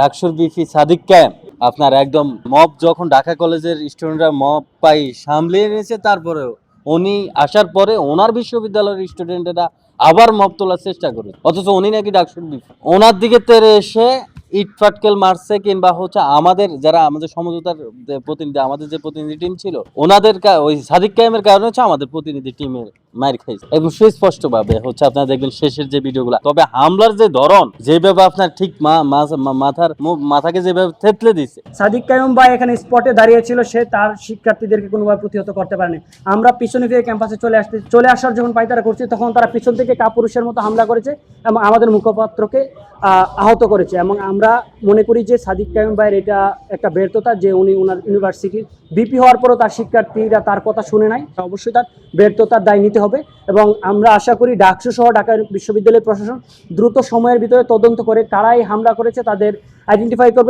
ডাকসুর বিফি সাদিক ক্যাম্প। আপনার একদম মব যখন ঢাকা কলেজের স্টুডেন্টরা মব পাই সামলিয়ে নিয়েছে তারপরেও উনি আসার পরে ওনার বিশ্ববিদ্যালয়ের স্টুডেন্টেরা আবার মব তোলার চেষ্টা করে অথচ উনি নাকি ডাকসুর বিফি ওনার দিকে তেরে এসে ইট ফাটকেল মারছে কিংবা হচ্ছে আমাদের যারা আমাদের সমঝোতার প্রতিনিধি আমাদের যে প্রতিনিধি টিম ছিল ওনাদের ওই সাদিক কায়েমের কারণে হচ্ছে আমাদের প্রতিনিধি টিমের মার খাইছে। এবং সুস্পষ্ট হচ্ছে আপনারা দেখবেন শেষের যে ভিডিওগুলো তবে হামলার যে ধরন যেভাবে আপনার ঠিক মাথার মাথাকে যেভাবে থেতলে দিছে। সাদিক কায়ুম ভাই এখানে স্পটে দাঁড়িয়ে ছিল সে তার শিক্ষার্থীদেরকে কোনোভাবে প্রতিহত করতে পারেনি। আমরা পিছনে ফিরে ক্যাম্পাসে চলে আসতে চলে আসার যখন পাইতারা করছি তখন তারা পিছন থেকে কাপুরুষের মতো হামলা করেছে এবং আমাদের মুখপাত্রকে আহ, আহত করেছে এবং আমরা মনে করি যে সাদিক কায়ুম ভাইয়ের এটা একটা ব্যর্থতা যে উনি ওনার ইউনিভার্সিটির বিপি হওয়ার পরও তার শিক্ষার্থীরা তার কথা শুনে নাই। অবশ্যই তার ব্যর্থতার দায় নিতে হবে এবং আমরা আশা করি ডাকসু সহ ঢাকা বিশ্ববিদ্যালয়ের প্রশাসন দ্রুত সময়ের ভিতরে তদন্ত করে কারাই হামলা করেছে তাদের আইডেন্টিফাই করবে।